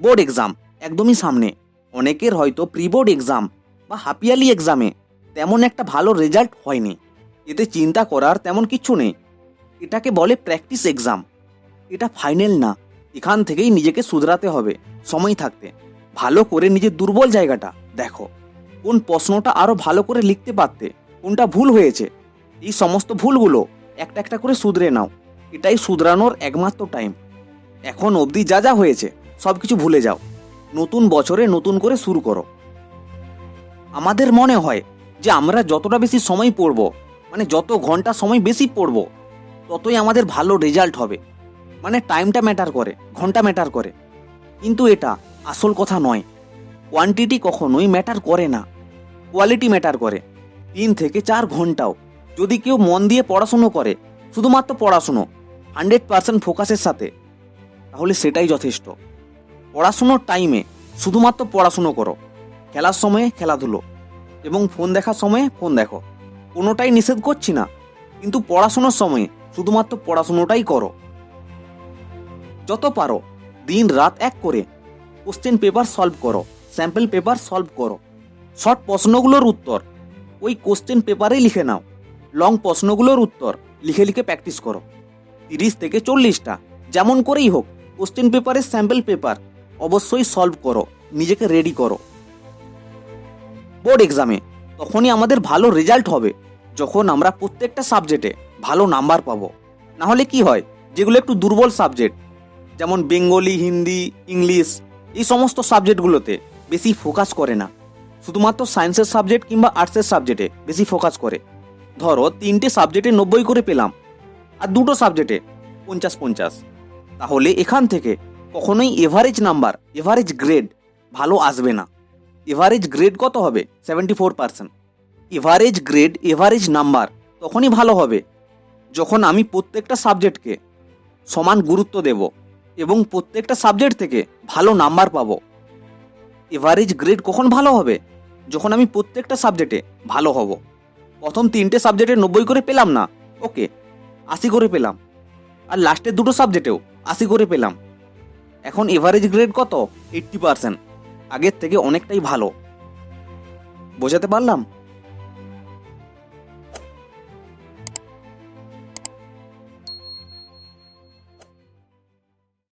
Board exam, একদমই সামনে। অনেকের হয়তো প্রি বোর্ড এক্সাম বা হাফিয়ালি এক্সামে তেমন একটা ভালো রেজাল্ট হয়নি। এতে চিন্তা করার তেমন কিচ্ছু নেই। এটাকে বলে প্র্যাকটিস এক্সাম। এটা ফাইনাল না, এখান থেকেই নিজেকে শুধরাতে হবে, সময় থাকতে। ভালো করে নিজের দুর্বল জায়গাটা দেখো। কোন প্রশ্নটা আরও ভালো করে লিখতে পারতে, কোনটা ভুল হয়েছে। এই সমস্ত ভুলগুলো একটা একটা করে শুধরে নাও। এটাই শুধরানোর একমাত্র টাইম এখন অবধি যা যা হয়েছে সব কিছু ভুলে যাও। নতুন বছরে নতুন করে শুরু করো। আমাদের মনে হয় যে আমরা যতটা বেশি সময় পড়ব মানে যত ঘণ্টা সময় বেশি পড়ব, ততই আমাদের ভালো রেজাল্ট হবে। মানে টাইমটা ম্যাটার করে, ঘণ্টা ম্যাটার করে। কিন্তু এটা আসল কথা নয়। কোয়ান্টিটি কখনোই ম্যাটার করে না। কোয়ালিটি ম্যাটার করে। তিন থেকে চার ঘন্টাও। যদি কেউ মন দিয়ে পড়াশুনো করে, শুধুমাত্র পড়াশুনো হান্ড্রেড পার্সেন্ট ফোকাসের সাথে, তাহলে সেটাই যথেষ্ট। পড়াশুনোর টাইমে শুধুমাত্র পড়াশুনো করো। খেলার সময়ে খেলাধুলো এবং ফোন দেখার সময়ে ফোন দেখো। কোনোটাই নিষেধ করছি না, কিন্তু পড়াশুনোর সময়ে শুধুমাত্র পড়াশুনোটাই করো। যত পারো, দিন রাত এক করে কোশ্চেন পেপার সলভ করো স্যাম্পল পেপার সলভ করো। শর্ট প্রশ্নগুলোর উত্তর ওই কোশ্চেন পেপারেই লিখে নাও। লং প্রশ্নগুলোর উত্তর লিখে লিখে প্র্যাকটিস করো। তিরিশ থেকে চল্লিশটা, যেমন করেই হোক কোশ্চেন পেপারের স্যাম্পল পেপার অবশ্যই সলভ করো, নিজেকে রেডি করো। বোর্ড এক্সামে তখনই আমাদের ভালো রেজাল্ট হবে, যখন আমরা প্রত্যেকটা সাবজেক্টে ভালো নাম্বার পাবো। না হলে কি হয়? যেগুলো একটু দুর্বল সাবজেক্ট যেমন বেঙ্গলি, হিন্দি, ইংলিশ, এই সমস্ত সাবজেক্টগুলোতে বেশি ফোকাস করে না। শুধুমাত্র সায়েন্সের সাবজেক্ট কিংবা আর্টসের সাবজেক্টে বেশি ফোকাস করে। ধরো, তিনটে সাবজেক্টে নব্বই করে পেলাম, আর দুটো সাবজেক্টে পঞ্চাশ পঞ্চাশ। তাহলে এখান থেকে কখনোই এভারেজ নাম্বার এভারেজ গ্রেড ভালো আসবে না। এভারেজ গ্রেড কত হবে? Seventy four percent average grade average number তখনই ভালো হবে যখন আমি প্রত্যেকটা সাবজেক্টকে সমান গুরুত্ব দেব এবং প্রত্যেকটা সাবজেক্ট থেকে ভালো নাম্বার পাবো। এভারেজ গ্রেড কখন ভালো হবে? যখন আমি প্রত্যেকটা সাবজেক্টে ভালো হব। প্রথম তিনটে সাবজেক্টে নব্বই করে পেলাম না? ওকে, আশি করে পেলাম। আর লাস্টের দুটো সাবজেক্টেও আশি করে পেলাম। এখন এভারেজ গ্রেড কত? এইটটি পার্সেন্ট আগের থেকে অনেকটাই ভালো। বোঝাতে পারলাম?